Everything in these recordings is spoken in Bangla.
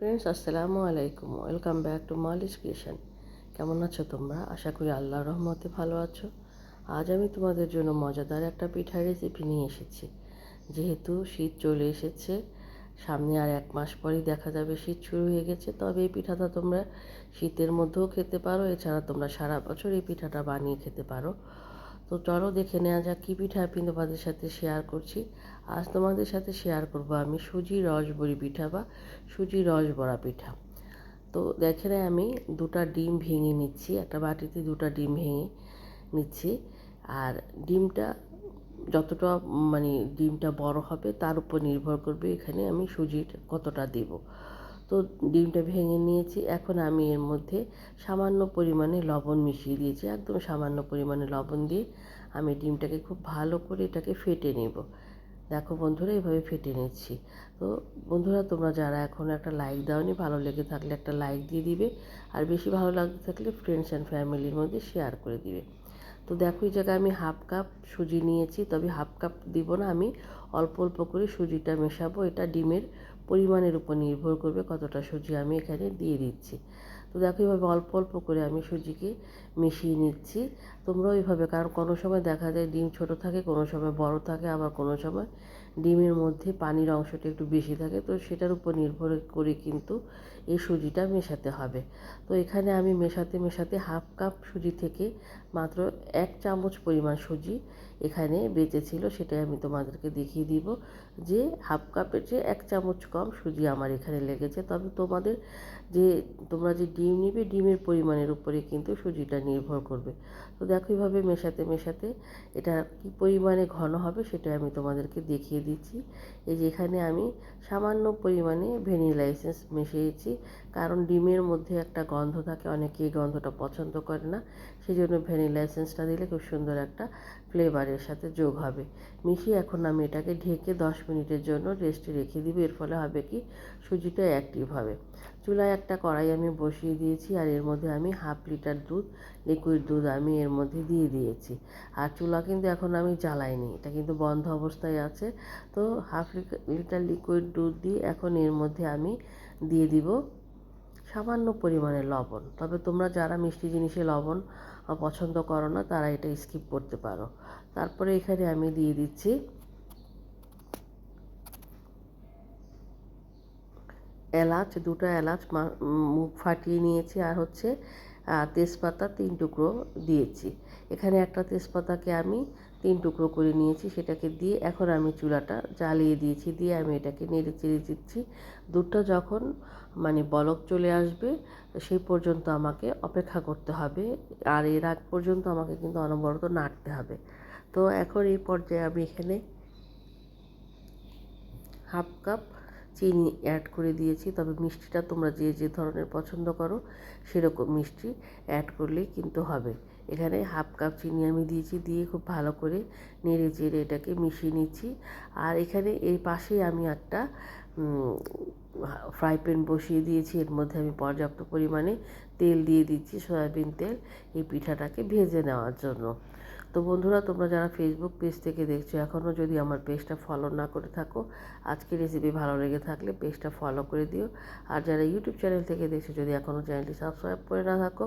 ফ্রেন্ডস আসসালামু আলাইকুম। Welcome back to Malish creation কেমন আছো তোমরা? আশা করি আল্লাহর রহমতে ভালো আছো। আজ আমি তোমাদের জন্য মজাদার একটা পিঠার রেসিপি নিয়ে এসেছি। যেহেতু শীত চলে এসেছে, সামনে আর এক মাস পরেই দেখা যাবে শীত শুরু হয়ে গেছে, তবে এই পিঠাটা তোমরা শীতের মধ্যেও খেতে পারো। এছাড়া তোমরা সারা বছর এই পিঠাটা বানিয়ে খেতে পারো। তো চলো দেখে নেওয়া যাক কী পিঠা আমি তোমাদের সাথে শেয়ার করছি। আজ তোমাদের সাথে শেয়ার করব আমি সুজি রসবড়ি পিঠা বা সুজি রস বড়া পিঠা। তো দেখে নেয় আমি দুটা ডিম ভেঙে নিচ্ছি, একটা বাটিতে দুটা ডিম ভেঙে নিচ্ছি। আর ডিমটা যতটা মানে ডিমটা বড় হবে তার উপর নির্ভর করবে এখানে আমি সুজির কতটা দেব। তো ডিমটা ভেঙে নিয়েছি। এখন আমি এর মধ্যে সামান্য পরিমাণে লবণ মিশিয়ে দিয়েছি। একদম সামান্য পরিমাণে লবণ দিয়ে আমি ডিমটাকে খুব ভালো করে এটাকে ফেটে নেব। দেখো বন্ধুরা, এভাবে ফেটে নিচ্ছি। তো বন্ধুরা, তোমরা যারা এখন একটা লাইক দাওনি, ভালো লেগে থাকলে একটা লাইক দিয়ে দিবে। আর বেশি ভালো লাগতে থাকলে ফ্রেন্ডস অ্যান্ড ফ্যামিলির মধ্যে শেয়ার করে দিবে। তো দেখো, এই জায়গায় আমি হাফ কাপ সুজি নিয়েছি। তবে হাফ কাপ দিব না আমি, অল্প অল্প করে সুজিটা মেশাবো। এটা ডিমের পরিমাণের উপর নির্ভর করবে কতটা সুজি আমি এখানে দিয়ে দিচ্ছি। তো দেখো এইভাবে অল্প অল্প করে আমি সুজিকে মিশিয়ে নিচ্ছি। তোমরাও এইভাবে কারণ কোনো সময় দেখা যায় ডিম ছোট থাকে, কোনো সময় বড় থাকে, আবার কোনো সময় ডিমের মধ্যে পানির অংশটা একটু বেশি থাকে। তো সেটার উপর নির্ভর করে কিন্তু এই সুজিটা মেশাতে হবে। তো এখানে আমি মেশাতে মেশাতে হাফ কাপ সুজি থেকে মাত্র এক চামচ পরিমাণ সুজি এখানে বেঁচেছিল, সেটাই আমি তোমাদেরকে দেখিয়ে দিব যে হাফ কাপের যে এক চামচ কম সুজি আমার এখানে লেগেছে। তবে তোমাদের যে, তোমরা যে ডিম নিবে, ডিমের পরিমাণের উপরে কিন্তু সুজিটা নির্ভর করবে। তো দেখো এইভাবে মেশাতে মেশাতে এটা কী পরিমাণে ঘন হবে সেটা আমি তোমাদেরকে দেখিয়ে দিচ্ছি। এই যেখানে আমি সামান্য পরিমাণে ভ্যানিলা এসেন্স মিশিয়েছি কারণ ডিমের মধ্যে একটা গন্ধ থাকে অনেকে এই গন্ধটা পছন্দ করে না। সেই জন্য ভ্যানিলা এসেন্সটা দিলে খুব সুন্দর একটা ফ্লেভারের সাথে যোগ হবে। মিশিয়ে এখন আমি এটাকে ঢেকে দশ মিনিটের জন্য রেস্টে রেখে দিব। এর ফলে হবে কি? সুজিটা অ্যাক্টিভ হবে। চুলায় একটা কড়াই আমি বসিয়ে দিয়েছি আর এর মধ্যে আমি হাফ লিটার দুধ লিকুইড দুধ আমি এর মধ্যে দিয়ে দিয়েছি। আর চুলা কিন্তু এখন আমি জ্বালাইনি, এটা কিন্তু বন্ধ অবস্থায় আছে। তো হাফ লিটার লিকুইড দুধ দিয়ে এখন এর মধ্যে আমি দিয়ে দিব সামান্য পরিমাণে লবণ। তবে তোমরা যারা মিষ্টি জিনিসে লবণ পছন্দ করো না, তারা এটা স্কিপ করতে পারো। তারপরে এখানে আমি দিয়ে দিচ্ছি এলাচ, দুটো এলাচ মুখ ফাটিয়ে নিয়েছি আর হচ্ছে তেজপাতা তিন টুকরো দিয়েছি। এখানে একটা তেজপাতাকে আমি তিন টুকরো করে নিয়েছি, সেটাকে দিয়ে এখন আমি চুলাটা জ্বালিয়ে দিয়েছি, দিয়ে আমি এটাকে নেড়ে চেড়ে দিচ্ছি। দুধটা যখন মানে বলক চলে আসবে, সেই পর্যন্ত আমাকে অপেক্ষা করতে হবে। আর এর আগ পর্যন্ত আমাকে কিন্তু অনবরত নাড়তে হবে। তো এখন এই পর্যায়ে আমি এখানে হাফ কাপ চিনি অ্যাড করে দিয়েছি। তবে মিষ্টিটা তোমরা যে যে ধরনের পছন্দ করো, সেরকম মিষ্টি অ্যাড করলেই কিন্তু হবে। এখানে হাফ কাপ চিনি আমি দিয়েছি, দিয়ে খুব ভালো করে নেড়ে চেড়ে এটাকে মিশিয়ে নিচ্ছি। আর এখানে এই পাশেই আমি একটা ফ্রাই প্যান বসিয়ে দিয়েছি। এর মধ্যে আমি পর্যাপ্ত পরিমাণে তেল দিয়ে দিচ্ছি, সয়াবিন তেল এই পিঠাটাকে ভেজে নেওয়ার জন্য। তো বন্ধুরা, তোমরা যারা ফেসবুক পেজ থেকে দেখছ, এখনও যদি আমার পেজটা ফলো না করে থাকো, আজকে রেসিপি ভালো লেগে থাকলে পেজটা ফলো করে দিও। আর যারা ইউটিউব চ্যানেল থেকে দেখছ, যদি এখনও চ্যানেলটি সাবস্ক্রাইব করে না থাকো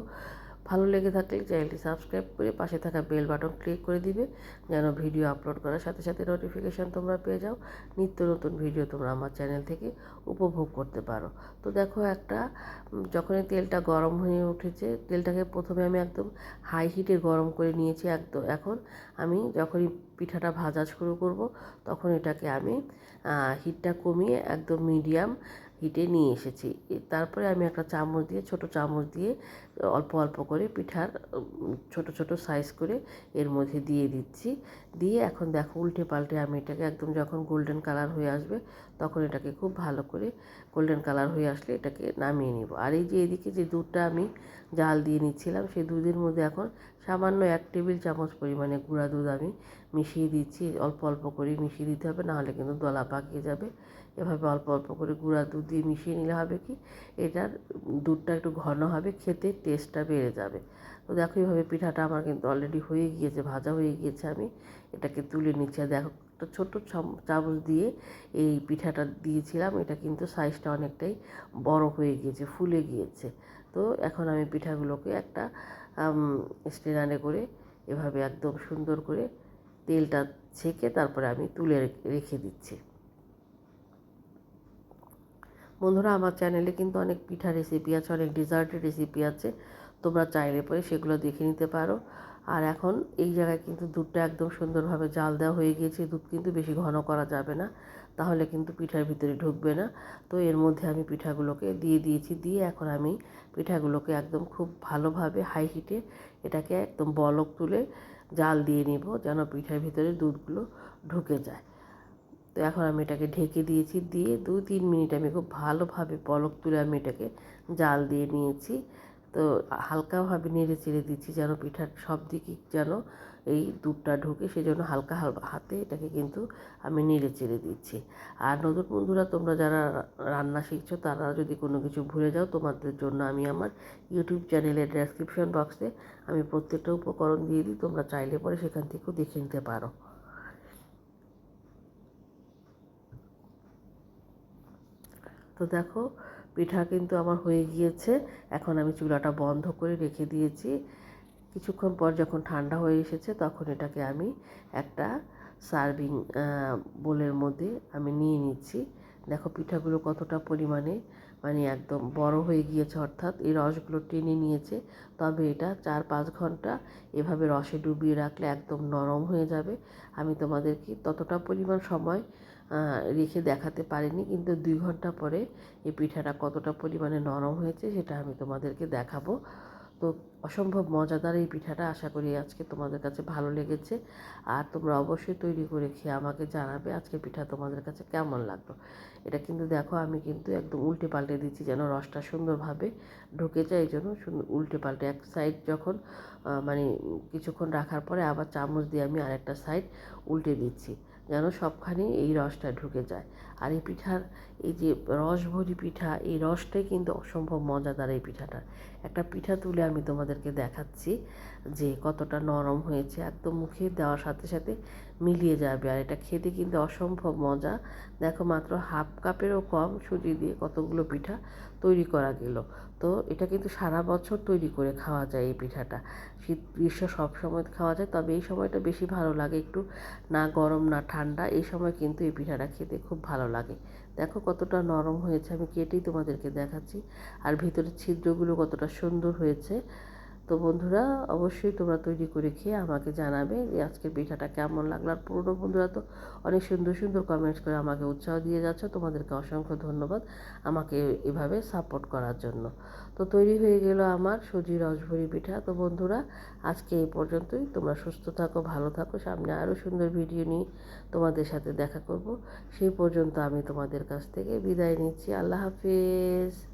ভালো লেগে থাকলে চ্যানেলটি সাবস্ক্রাইব করে পাশে থাকা বেল বাটন ক্লিক করে দিবে, যেন ভিডিও আপলোড করার সাথে সাথে নোটিফিকেশান তোমরা পেয়ে যাও। নিত্য নতুন ভিডিও তোমরা আমার চ্যানেল থেকে উপভোগ করতে পারো। তো দেখো একটা যখনই তেলটা গরম হয়ে উঠেছে, তেলটাকে প্রথমে আমি একদম হাই হিটে গরম করে নিয়েছি একদম। এখন আমি যখনই পিঠাটা ভাজা শুরু করব, তখন এটাকে আমি হিটটা কমিয়ে একদম মিডিয়াম হিটে নিয়ে এসেছি। তারপরে আমি একটা চামচ দিয়ে, ছোট চামচ দিয়ে অল্প অল্প করে পিঠার ছোট ছোট সাইজ করে এর মধ্যে দিয়ে দিচ্ছি। দিয়ে এখন দেখো উল্টে পাল্টে আমি এটাকে একদম যখন গোল্ডেন কালার হয়ে আসবে তখন এটাকে খুব ভালো করে গোল্ডেন কালার হয়ে আসলে এটাকে নামিয়ে নিব। আর এই যে এদিকে যে দুধটা আমি জাল দিয়ে নিচ্ছিলাম সেই দুধের মধ্যে এখন সামান্য এক টেবিল চামচ পরিমাণে গুঁড়া দুধ আমি মিশিয়ে দিচ্ছি। অল্প অল্প করে মিশিয়ে দিতে হবে নাহলে কিন্তু দলা পাকিয়ে যাবে। এভাবে অল্প অল্প করে গুঁড়া দুধ দিয়ে মিশিয়ে নিলে হবে কি, এটার দুধটা একটু ঘন হবে, খেতে টেস্টটা বেড়ে যাবে। তো দেখো এইভাবে পিঠাটা আমার কিন্তু অলরেডি হয়ে গিয়েছে, ভাজা হয়ে গিয়েছে। আমি এটাকে তুলে নিচ্ছি। দেখো একটা ছোট চাম- চামচ দিয়ে এই পিঠাটা দিয়েছিলাম। এটা কিন্তু সাইজটা অনেকটাই বড় হয়ে গিয়েছে, ফুলে গিয়েছে। তো এখন আমি পিঠাগুলোকে একটা স্টেনারে করে এভাবে একদম সুন্দর করে তেলটা ছেঁকে তারপরে আমি তুলে রেখে- দিচ্ছি। বন্ধুরা, আমার চ্যানেলে কিন্তু অনেক পিঠা রেসিপি আছে, অনেক ডেজার্টের রেসিপি আছে। তোমরা চাইলে পরে সেগুলো দেখে নিতে পারো। আর এখন এই জায়গায় কিন্তু দুধটা একদম সুন্দরভাবে জাল দেওয়া হয়ে গিয়েছে। দুধ কিন্তু বেশি ঘন করা যাবে না। তাহলে কিন্তু পিঠার ভিতরে ঢুকবে না। তো এর মধ্যে আমি পিঠাগুলোকে দিয়ে দিয়েছি। দিয়ে এখন আমি পিঠাগুলোকে একদম খুব ভালোভাবে হাই হিটে এটাকে একদম বলক তুলে জাল দিয়ে নিব যেন পিঠার ভিতরে দুধগুলো ঢুকে যায়। তো এখন আমি এটাকে ঢেকে দিয়েছি। দিয়ে দু তিন মিনিট আমি খুব ভালোভাবে পলক তুলে আমি এটাকে জাল দিয়ে নিয়েছি। তো হালকাভাবে নেড়ে চেড়ে দিচ্ছি যেন পিঠার সব দিকে যেন এই দুধটা ঢুকে, সেজন্য হালকা হাতে এটাকে কিন্তু আমি নেড়ে চেড়ে দিচ্ছি। আর নতুন বন্ধুরা, তোমরা যারা রান্না শিখছো, তারা যদি কোনো কিছু ভুলে যাও, তোমাদের জন্য আমি আমার ইউটিউব চ্যানেলের ডেসক্রিপশন বক্সে আমি প্রত্যেকটা উপকরণ দিয়ে দিই, তোমরা চাইলে পরে সেখান থেকেও দেখে নিতে পারো। তো দেখো পিঠা কিন্তু আমার হয়ে গিয়েছে। এখন আমি চুলাটা বন্ধ করে রেখে দিয়েছি। কিছুক্ষণ পর যখন ঠান্ডা হয়ে এসেছে তখন এটাকে আমি একটা সার্ভিং বোলের মধ্যে আমি নিয়ে নিচ্ছি। দেখো পিঠাগুলো কতটা পরিমাণে মানে একদম বড় হয়ে গিয়েছে অর্থাৎ এই রসগুলো টেনে নিয়েছে। তবে এটা চার পাঁচ ঘণ্টা এভাবে রসে ডুবিয়ে রাখলে একদম নরম হয়ে যাবে। আমি তোমাদেরকে ততটা পরিমাণ সময় রেখে দেখাতে পারিনি। কিন্তু দুই ঘণ্টা পরে এই পিঠাটা কতটা পরিমাণে নরম হয়েছে সেটা আমি তোমাদেরকে দেখাবো। তো অসম্ভব মজাদার এই পিঠাটা। আশা করি আজকে তোমাদের কাছে ভালো লেগেছে। আর তোমরা অবশ্যই তৈরি করে খেয়ে আমাকে জানাবে আজকে পিঠা তোমাদের কাছে কেমন লাগল। এটা কিন্তু দেখো, আমি কিন্তু একদম উল্টে পাল্টে দিচ্ছি যেন রসটা সুন্দরভাবে ঢুকে যায়। এই জন্য উল্টে পাল্টে এক সাইড যখন মানে কিছুক্ষণ রাখার পরে আবার চামচ দিয়ে আমি আরেকটা সাইড উল্টে দিচ্ছি। যেন সবখানে এই রসটা ঢুকে যায়। আর এই পিঠার, এই যে রসভরি পিঠা, এই রসটাই কিন্তু অসম্ভব মজাদার এই পিঠাটা একটা পিঠা তুলে আমি তোমাদেরকে দেখাচ্ছি যে কতটা নরম হয়েছে, একদম মুখে দেওয়ার সাথে সাথে মিলিয়ে যাবে। আর এটা খেতে কিন্তু অসম্ভব মজা। দেখো মাত্র হাফ কাপেরও কম সুজি দিয়ে কতগুলো পিঠা তৈরি করা গেল। তো এটা কিন্তু সারা বছর তৈরি করে খাওয়া যায় এই পিঠাটা। শীত, গ্রীষ্ম সব সময় খাওয়া যায়, তবে এই সময়টা বেশি ভালো লাগে। একটু না গরম, না ঠান্ডা, এই সময় কিন্তু এই পিঠাটা খেতে খুব ভালো লাগে। দেখো কতটা নরম হয়েছে, আমি কেটেই তোমাদেরকে দেখাচ্ছি। আর ভিতরের ছিদ্রগুলো কতটা সুন্দর হয়েছে। তো বন্ধুরা, অবশ্যই তোমরা তৈরি করে খেয়ে আমাকে জানাবে যে আজকের পিঠাটা কেমন লাগল। আর পুরনো বন্ধুরা তো অনেক সুন্দর সুন্দর কমেন্টস করে আমাকে উৎসাহ দিয়ে যাচ্ছ। তোমাদেরকে অসংখ্য ধন্যবাদ আমাকে এভাবে সাপোর্ট করার জন্য। তো তৈরি হয়ে গেল আমার সুজি রসভরি পিঠা। তো বন্ধুরা, আজকে এই পর্যন্তই। তোমরা সুস্থ থাকো, ভালো থাকো। সামনে আরও সুন্দর ভিডিও নিয়ে তোমাদের সাথে দেখা করব। সেই পর্যন্ত আমি তোমাদের কাছ থেকে বিদায় নিচ্ছি। আল্লাহ হাফিজ।